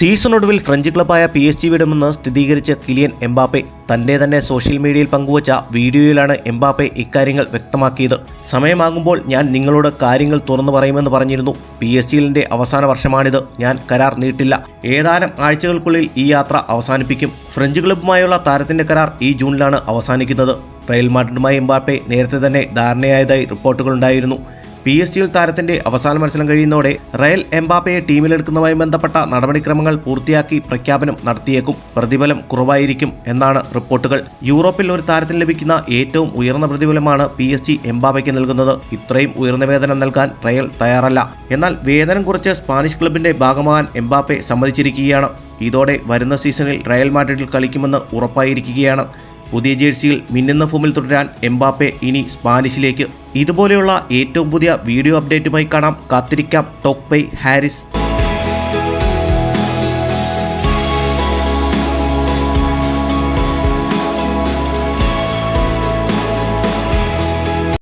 സീസണൊടുവിൽ French ക്ലബായ P S G വിടുമെന്ന് സ്ഥിരീകരിച്ച കിലിയൻ എംബാപ്പെ തന്റെ തന്നെ സോഷ്യൽ മീഡിയയിൽ പങ്കുവച്ച വീഡിയോയിലാണ് എംബാപ്പെ ഇക്കാര്യങ്ങൾ വ്യക്തമാക്കിയത്. സമയമാകുമ്പോൾ ഞാൻ നിങ്ങളോട് കാര്യങ്ങൾ തുറന്നു പറയുമെന്ന് പറഞ്ഞിരുന്നു. പി എസ് ജിയിലിന്റെ അവസാന വർഷമാണിത്. ഞാൻ കരാർ നീട്ടില്ല. ഏതാനും ആഴ്ചകൾക്കുള്ളിൽ ഈ യാത്ര അവസാനിപ്പിക്കും. ഫ്രഞ്ച് ക്ലബ്ബുമായുള്ള താരത്തിന്റെ കരാർ ഈ ജൂണിലാണ് അവസാനിക്കുന്നത്. റയൽ മാഡ്രിഡുമായി എംബാപ്പെ നേരത്തെ തന്നെ ധാരണയായതായി റിപ്പോർട്ടുകളുണ്ടായിരുന്നു. പി എസ് ജിയിൽ താരത്തിന്റെ അവസാന മത്സരം കഴിയുന്നതോടെ റയൽ എംബാപ്പയെ ടീമിലെടുക്കുന്നതുമായി ബന്ധപ്പെട്ട നടപടിക്രമങ്ങൾ പൂർത്തിയാക്കി പ്രഖ്യാപനം നടത്തിയേക്കും. പ്രതിഫലം കുറവായിരിക്കും എന്നാണ് റിപ്പോർട്ടുകൾ. യൂറോപ്പിൽ ഒരു താരത്തിന് ലഭിക്കുന്ന ഏറ്റവും ഉയർന്ന പ്രതിഫലമാണ് പി എസ് ജി എംബാപ്പയ്ക്ക് നൽകുന്നത്. ഇത്രയും ഉയർന്ന വേതനം നൽകാൻ റയൽ തയ്യാറല്ല. എന്നാൽ വേതനം കുറച്ച് സ്പാനിഷ് ക്ലബിന്റെ ഭാഗമാകാൻ എംബാപ്പെ സമ്മതിച്ചിരിക്കുകയാണ്. ഇതോടെ വരുന്ന സീസണിൽ റയൽ മാഡ്രിഡിൽ കളിക്കുമെന്ന് ഉറപ്പായിരിക്കുകയാണ്. പുതിയ ജേഴ്സിയിൽ മിന്നുന്ന ഫോമിൽ തുടരാൻ എംബാപ്പെ ഇനി സ്പാനിഷിലേക്ക്. ഇതുപോലെയുള്ള ഏറ്റവും പുതിയ വീഡിയോ അപ്ഡേറ്റുമായി കാണാം. കാത്തിരിക്കാം. Talk by Haris.